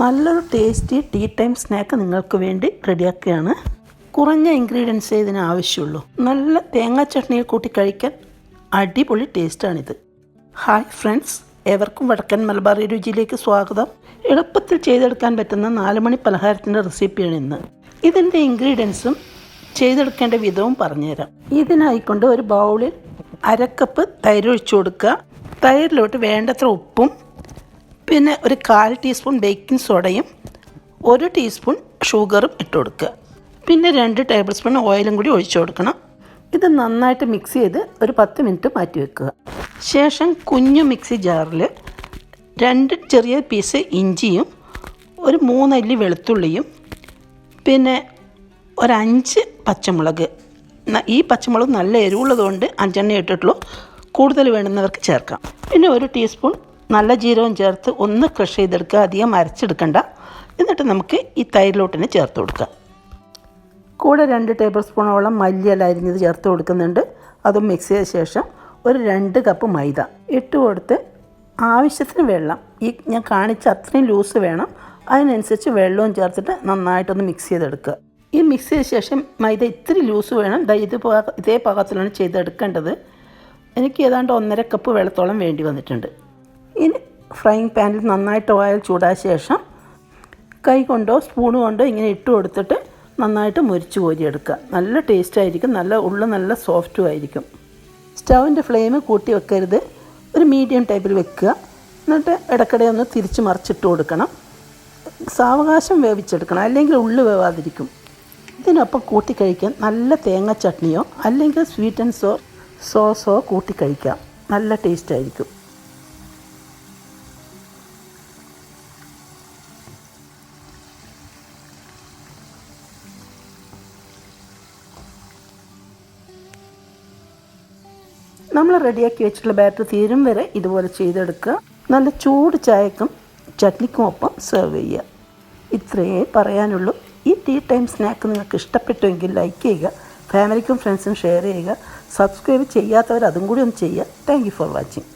നല്ലൊരു tasty tea time snack നിങ്ങൾക്ക് വേണ്ടി റെഡിയാക്കുകയാണ്. കുറഞ്ഞ ഇൻഗ്രീഡിയൻസേ ഇതിന് ആവശ്യമുള്ളൂ. നല്ല തേങ്ങാ ചട്നിയിൽ കൂട്ടി കഴിക്കാൻ അടിപൊളി ടേസ്റ്റാണിത് ഹായ് ഫ്രണ്ട്സ് ഏവർക്കും വടക്കൻ മലബാർ രുചിയിലേക്ക് സ്വാഗതം. എളുപ്പത്തിൽ ചെയ്തെടുക്കാൻ പറ്റുന്ന നാല് മണി പലഹാരത്തിന്റെ റെസിപ്പിയാണ് ഇന്ന്. ഇതിന്റെ ഇൻഗ്രീഡിയൻസും ചെയ്തെടുക്കേണ്ട വിധവും പറഞ്ഞുതരാം. ഇതിനായിക്കൊണ്ട് ഒരു ബൗളിൽ അരക്കപ്പ് തൈരൊഴിച്ചു കൊടുക്കുക. തൈരിലോട്ട് വേണ്ടത്ര ഉപ്പും പിന്നെ ഒരു കാൽ ടീസ്പൂൺ ബേക്കിംഗ് സോഡയും ഒരു ടീസ്പൂൺ ഷുഗറും ഇട്ട് കൊടുക്കുക. പിന്നെ രണ്ട് ടേബിൾ സ്പൂൺ ഓയിലും കൂടി ഒഴിച്ചു കൊടുക്കണം. ഇത് നന്നായിട്ട് മിക്സ് ചെയ്ത് ഒരു പത്ത് മിനിറ്റ് മാറ്റി വെക്കുക. ശേഷം കുഞ്ഞു മിക്സി ജാറിൽ രണ്ട് ചെറിയ പീസ് ഇഞ്ചിയും ഒരു മൂന്നല്ലി വെളുത്തുള്ളിയും പിന്നെ ഒരഞ്ച് പച്ചമുളക്. ഈ പച്ചമുളക് നല്ല എരിവുള്ളതുകൊണ്ട് അഞ്ചെണ്ണ ഇട്ടിട്ടുള്ളൂ. കൂടുതൽ വേണ്ടുന്നവർക്ക് ചേർക്കാം. പിന്നെ ഒരു ടീസ്പൂൺ നല്ല ജീരകം ചേർത്ത് ഒന്ന് ക്രഷ് ചെയ്തെടുക്കുക. അധികം അരച്ചെടുക്കണ്ട. എന്നിട്ട് നമുക്ക് ഈ തൈരിലോട്ടിനെ ചേർത്ത് കൊടുക്കുക കൂടെ രണ്ട് ടേബിൾ സ്പൂണോളം മല്ലിയില അരിഞ്ഞത് ചേർത്ത് കൊടുക്കുന്നുണ്ട്. അതും മിക്സ് ചെയ്ത ശേഷം ഒരു രണ്ട് കപ്പ് മൈദ. ഇട്ട് കൊടുത്ത് ആവശ്യത്തിന് വെള്ളം. ഈ ഞാൻ കാണിച്ച അത്രയും ലൂസ് വേണം. അതിനനുസരിച്ച് വെള്ളവും ചേർത്തിട്ട് നന്നായിട്ടൊന്ന് മിക്സ് ചെയ്തെടുക്കുക. ഈ മിക്സ് ചെയ്ത ശേഷം മൈദ ഇത്തിരി ലൂസ് വേണം. ഇത് ഇതേ പാകത്തിലാണ് ചെയ്തെടുക്കേണ്ടത്. എനിക്ക് ഏതാണ്ട് ഒന്നര കപ്പ് വെള്ളത്തോളം വേണ്ടി വന്നിട്ടുണ്ട്. ഫ്രൈങ് പാനിൽ നന്നായിട്ട് ഓയിൽ ചൂടായ ശേഷം കൈ കൊണ്ടോ സ്പൂൺ കൊണ്ടോ ഇങ്ങനെ ഇട്ട് കൊടുത്തിട്ട് നന്നായിട്ട് മുരിച്ച് കോരിയെടുക്കുക നല്ല ടേസ്റ്റ് ആയിരിക്കും. നല്ല ഉള്ളു നല്ല സോഫ്റ്റും ആയിരിക്കും. സ്റ്റൗവിന്റെ ഫ്ലെയിം കൂട്ടി വെക്കരുത്. ഒരു മീഡിയം ടൈപ്പിൽ വെക്കുക. എന്നിട്ട് ഇടക്കിടെ ഒന്ന് തിരിച്ച് മറിച്ചിട്ട് കൊടുക്കണം. സാവകാശം വേവിച്ചെടുക്കണം. അല്ലെങ്കിൽ ഉള്ളു വേവാതിരിക്കും. ഇതിനൊപ്പം കൂട്ടി കഴിക്കാൻ നല്ല തേങ്ങ ചട്നിയോ അല്ലെങ്കിൽ സ്വീറ്റ് ആൻഡ് സോ സോസോ കൂട്ടി കഴിക്കാം. നല്ല ടേസ്റ്റ് ആയിരിക്കും. നമ്മൾ റെഡിയാക്കി വെച്ചിട്ടുള്ള ബാറ്റർ തീരും വരെ ഇതുപോലെ ചെയ്തെടുക്കുക. നല്ല ചൂട് ചായക്കും ചട്നിക്കും ഒപ്പം സെർവ് ചെയ്യുക. ഇത്രയേ പറയാനുള്ളൂ. ഈ ടീ ടൈം സ്നാക്ക് നിങ്ങൾക്ക് ഇഷ്ടപ്പെട്ടുവെങ്കിൽ ലൈക്ക് ചെയ്യുക ഫാമിലിക്കും ഫ്രണ്ട്സിനും ഷെയർ ചെയ്യുക സബ്സ്ക്രൈബ് ചെയ്യാത്തവർ അതും കൂടി ഒന്ന് ചെയ്യുക. Thank for watching